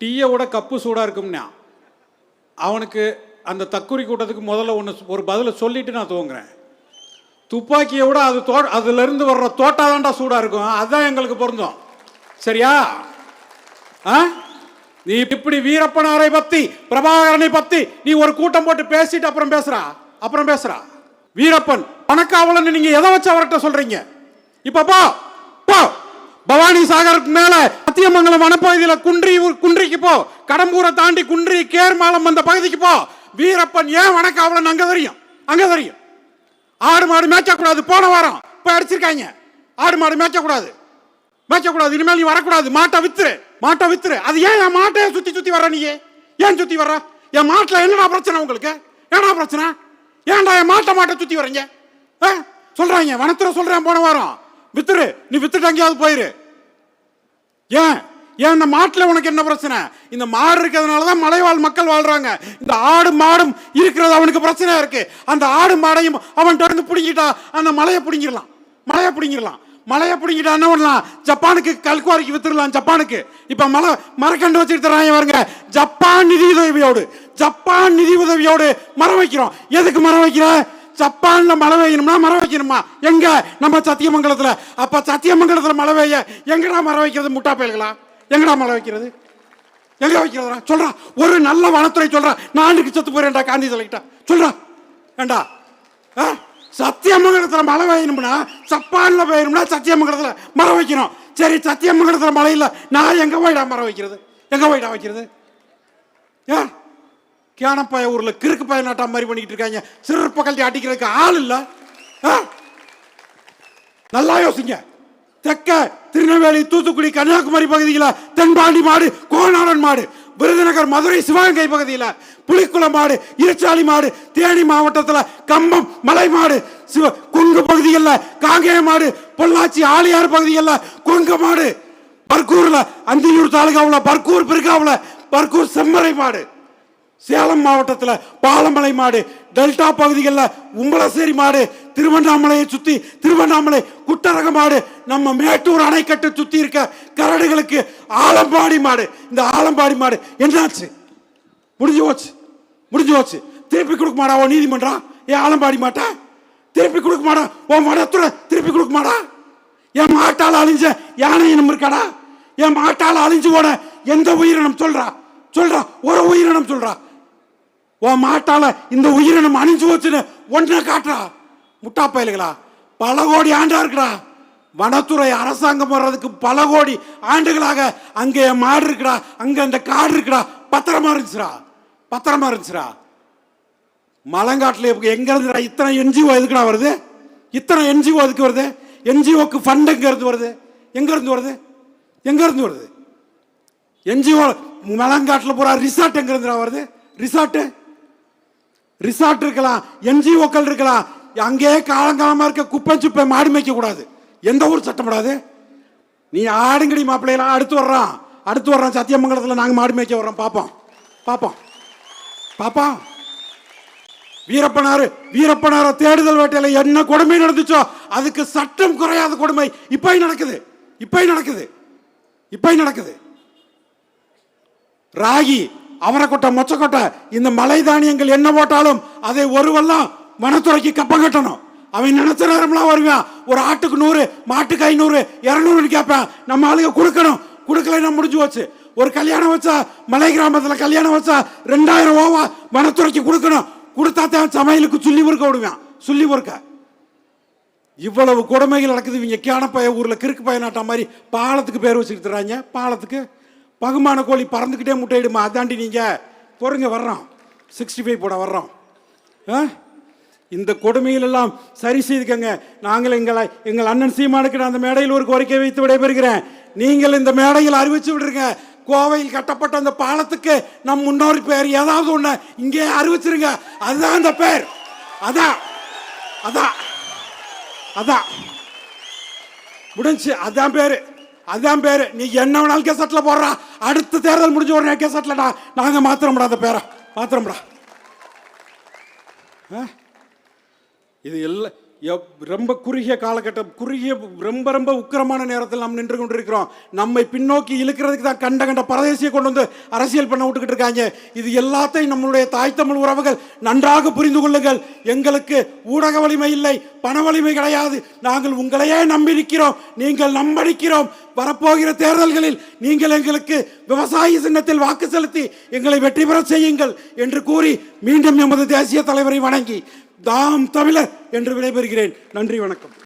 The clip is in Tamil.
டீயை விட கப்பு சூடாக இருக்கும்னா அவனுக்கு அந்த தக்குரி கூட்டத்துக்கு முதல்ல ஒன்று ஒரு பதிலை சொல்லிட்டு நான் துவங்குறேன் துப்பாக்கியை விட அது தோ அதுலேருந்து வர்ற தோட்டா தான்டா சூடாக இருக்கும். அதுதான் எங்களுக்கு பொருந்தும். சரியா? ஆ? நீ இப்படி வீரப்பனாரை பத்தி பிரபாகரனை பத்தி நீ ஒரு கூட்டம் போட்டு பேசிட்டு அப்புறம் பேசுறா? அப்புறம் பேசுறா? வீரப்பன் பணக்காவலன்னு நீங்க எதை வச்சு அவர்கிட்ட சொல்றீங்க? இப்ப பா போ. பவானி சாகருக்கு மேல சத்தியமங்கலம் வனப்பகுதியில் குன்றி குன்றிக்கு போ. கடம்பூரை தாண்டி குன்றி கேர்மாலம் அந்த பகுதிக்கு போ. வீரப்பன் ஏன் வணக்கம் அவ்வளோ அங்கே தெரியும். அங்கே தெரியும். ஆடு மாடு மேய்ச்சக்கூடாது போன வாரம் போய் அடிச்சிருக்காங்க. ஆடு மாடு மேய்ச்சக்கூடாது மேய்ச்சக்கூடாது இனிமேல் நீ வரக்கூடாது. மாட்டை வித்துரு. மாட்டை வித்துரு. அது ஏன் என் மாட்டையே சுற்றி சுற்றி வர நீ ஏன் சுற்றி வர்ற? என் மாட்டில் என்னடா பிரச்சனை உங்களுக்கு? என்னடா பிரச்சனை? ஏன்டா என் மாட்டை மாட்டை சுற்றி வர்றீங்க? ஆ? சொல்கிறாங்க வனத்தில் சொல்கிறேன் போன வாரம். வித்துரு. நீ வித்துட்டு எங்கேயாவது போயிரு. ஏன்? ஏன் இந்த மாட்டில் உனக்கு என்ன பிரச்சனை? இந்த மாடு இருக்கிறதுனால தான் மலைவாழ் மக்கள் வாழ்றாங்க. இந்த ஆடு மாடும் இருக்கிறது அவனுக்கு பிரச்சனை இருக்கு. அந்த ஆடு மாடையும் அவன் தொடர்ந்து பிடிங்கிட்டா அந்த மலையை பிடிங்கிடலாம். மலையை பிடிங்கிடலாம். மலையை பிடிங்கிட்டா என்ன பண்ணலாம்? ஜப்பானுக்கு கல்குவாரிக்கு வித்துடலாம் ஜப்பானுக்கு. இப்போ மலை மரக்கண்டு வச்சுட்டு தராங்க பாருங்க. ஜப்பான் நிதி உதவியோடு ஜப்பான் நிதி உதவியோடு மரம் வைக்கிறோம். எதுக்கு மரம் வைக்கிறேன் ஜப்பான்ல மழை பெய்யணும்னா மரம் வைக்கணுமா? எங்க? நம்ம சத்தியமங்கலத்துல. அப்ப சத்தியமங்கலத்துல மழை பெய்ய எங்கடா மரம் வைக்கிறது? முட்டா பயல்களா? எங்கடா மழை வைக்கிறது? எங்க வைக்கிறதா சொல்றா. ஒரு நல்ல வனத்துறை சொல்றா. நாளுக்கு செத்து போறேன்டா காந்தி சிலைக்கிட்ட சொல்றா. ஏண்டா? ஆ? சத்தியமங்கலத்துல மழை பெய்யணும்னா சப்பானில் பெய்யணும்னா சத்தியமங்கலத்துல மரம் வைக்கணும். சரி சத்தியமங்கலத்துல மழை இல்ல. நான் எங்க போயிடா மரம் வைக்கிறது? எங்க போயிடா வைக்கிறது? ஏன் கேனப்பாய ஊரில் கிறுக்கு பாய நாட்டா மாதிரி பண்ணிக்கிட்டு இருக்காங்க. சிறப்பு கல்வி அடிக்கிறதுக்கு ஆள் இல்லை. ஆ? நல்லா யோசிங்க. தெக்க திருநெல்வேலி தூத்துக்குடி கன்னியாகுமரி பகுதியில் தென்பாண்டி மாடு கோநாடன் மாடு விருதுநகர் மதுரை சிவகங்கை பகுதியில் புலிக்குளம் மாடு இருச்சாலி மாடு தேனி மாவட்டத்தில் கம்பம் மலை மாடு சிவ கொங்கு பகுதிகளில் காங்கேய மாடு பொள்ளாச்சி ஆலியார் பகுதிகளில் கொங்கு மாடு பர்கூரில் அந்தியூர் தாலுகாவில் பர்கூர் பிறகாவில் பர்கூர் செம்மறை மாடு. சேலம் மாவட்டத்தில் பாலமலை மாடு டெல்டா பகுதிகளில் உம்பளசேரி மாடு திருவண்ணாமலையை சுற்றி திருவண்ணாமலை குட்டரக மாடு நம்ம மேட்டூர் அணைக்கட்டை சுற்றி இருக்க கரடுகளுக்கு ஆலம்பாடி மாடு. இந்த ஆலம்பாடி மாடு என்னாச்சு? முடிஞ்சு போச்சு. முடிஞ்சு போச்சு. திருப்பி கொடுக்க மாடா உன் நீதிமன்றம்? ஏன் ஆலம்பாடி மாட்டா? திருப்பி கொடுக்க மாடா உன் வனத்துறை திருப்பி கொடுக்க மாடா என் மாட்டால் அழிஞ்ச யானை இனம் இருக்காடா? என் மாட்டால் அழிஞ்சு போன எந்த உயிரினம் சொல்றா? சொல்றா. ஒரு உயிரினம் சொல்றா. உன் மாட்டால இந்த உயிரினம் அணிஞ்சு வச்சுன்னு ஒன்றை காட்டுறா. முட்டா பயலுகளா? பல கோடி ஆண்டா இருக்குடா. வனத்துறை அரசாங்கம் வர்றதுக்கு பல கோடி ஆண்டுகளாக அங்கே மாடு இருக்குடா அங்க அந்த காடு இருக்குடா. பத்திரமா இருந்துச்சுடா. பத்திரமா இருந்துச்சுடா. மலங்காட்டில் எங்க இத்தனை என்ஜிஓ எதுக்குடா வருது? இத்தனை என்ஜிஓ எதுக்கு வருது? என்ஜிஓக்கு ஃபண்ட் எங்க இருந்து வருது? எங்க இருந்து வருது? எங்க இருந்து வருது? என்ஜிஓ மலங்காட்டில் பூரா ரிசார்ட் எங்க வருது? ரிசார்ட்டு ரிசார்ட் இருக்கலாம் என்ஜிஓக்கள் இருக்கலாம் அங்கேயே காலங்காலமாக இருக்க குப்பை சுப்பை மாடு மேய்க்க கூடாது. எந்த ஊர் சட்டப்படாது நீ ஆடுங்கடி மாப்பிள்ளையெல்லாம் அடுத்து வர்றான். அடுத்து வர்றான் சத்தியமங்கலத்தில் நாங்கள் மாடு மேய்க்க வர்றோம். பார்ப்போம் பார்ப்போம் பார்ப்போம் வீரப்பனார் வீரப்பனார தேடுதல் வேட்டையில் என்ன கொடுமை நடந்துச்சோ அதுக்கு சட்டம் குறையாத கொடுமை இப்போ நடக்குது. இப்போ நடக்குது. இப்போ நடக்குது. ராகி அவரைக்கொட்டை மொச்சக்கொட்டை இந்த மலை தானியங்கள் என்ன போட்டாலும் அதை ஒருவெல்லாம் வனத்துறைக்கு கப்பம் கட்டணும். அவன் நினைச்ச நேரம்லாம் வருவான். ஒரு ஆட்டுக்கு நூறு மாட்டுக்கு ஐநூறு இரநூறுன்னு கேட்பேன். நம்ம ஆளுங்க கொடுக்கணும். கொடுக்கலன்னா முடிஞ்சு போச்சு? ஒரு கல்யாணம் வச்சா மலை கிராமத்தில் கல்யாணம் வச்சா ரெண்டாயிரம் ஓவா வனத்துறைக்கு கொடுக்கணும். கொடுத்தா தான் சமையலுக்கு சொல்லி பொறுக்க விடுவேன். சொல்லி பொறுக்க. இவ்வளவு கொடுமைகள் நடக்குது. இவங்க பய ஊரில் கிறுக்கு பயனாட்டா மாதிரி பாலத்துக்கு பேர் வச்சுக்கிட்டுறாங்க பாலத்துக்கு பகுமான கோழி பறந்துக்கிட்டே முட்டையிடுமா? அதாண்டி நீங்கள் பொறுங்க வர்றோம். சிக்ஸ்டி ஃபைவ் போட வர்றோம். ஆ? இந்த கொடுமையிலெல்லாம் சரி செய்துக்கங்க. நாங்கள் எங்களை எங்கள் அண்ணன் சீமானுக்கு நான் அந்த மேடையில் ஒரு கோரிக்கை வைத்து விடைபெறுகிறேன். நீங்கள் இந்த மேடையில் அறிவிச்சு விடுங்க கோவையில் கட்டப்பட்ட அந்த பாலத்துக்கு நம் முன்னோர் பேர் ஏதாவது ஒன்று இங்கே அறிவிச்சிருங்க. அதுதான் அந்த பேர். அதான் அதான் அதான் முடிஞ்சு அதான் பேர். அதான் பேரு. நீ என்ன வேணாலும் கெசட்ல போடுறா. அடுத்த தேர்தல் முடிஞ்ச உடனே கெசட்லடா நாங்க மாத்திரம்டா அந்த பேரை. மாத்திரம்டா. ஆ? இது எல்லாம் ரொம்ப குறுகிய காலகட்டம் குறுகிய ரொம்ப ரொம்ப உக்கிரமான நேரத்தில் நாம் நின்று கொண்டிருக்கிறோம். நம்மை பின்னோக்கி இழுக்கிறதுக்கு தான் கண்ட கண்ட பரதேசியை கொண்டு வந்து அரசியல் பண்ண விட்டுக்கிட்டு இருக்காங்க. இது எல்லாத்தையும் நம்மளுடைய தாய் தமிழ் உறவுகள் நன்றாக புரிந்து கொள்ளுங்கள். எங்களுக்கு ஊடக வலிமை இல்லை பண வலிமை கிடையாது. நாங்கள் உங்களையே நம்பி நிற்கிறோம் நீங்கள் நம்படிக்கிறோம். வரப்போகிற தேர்தல்களில் நீங்கள் எங்களுக்கு விவசாய சின்னத்தில் வாக்கு செலுத்தி எங்களை வெற்றி பெற செய்யுங்கள் என்று கூறி மீண்டும் எமது தேசிய தலைவரை வணங்கி தாம் தமிழர் என்று விடைபெறுகிறேன். நன்றி வணக்கம்.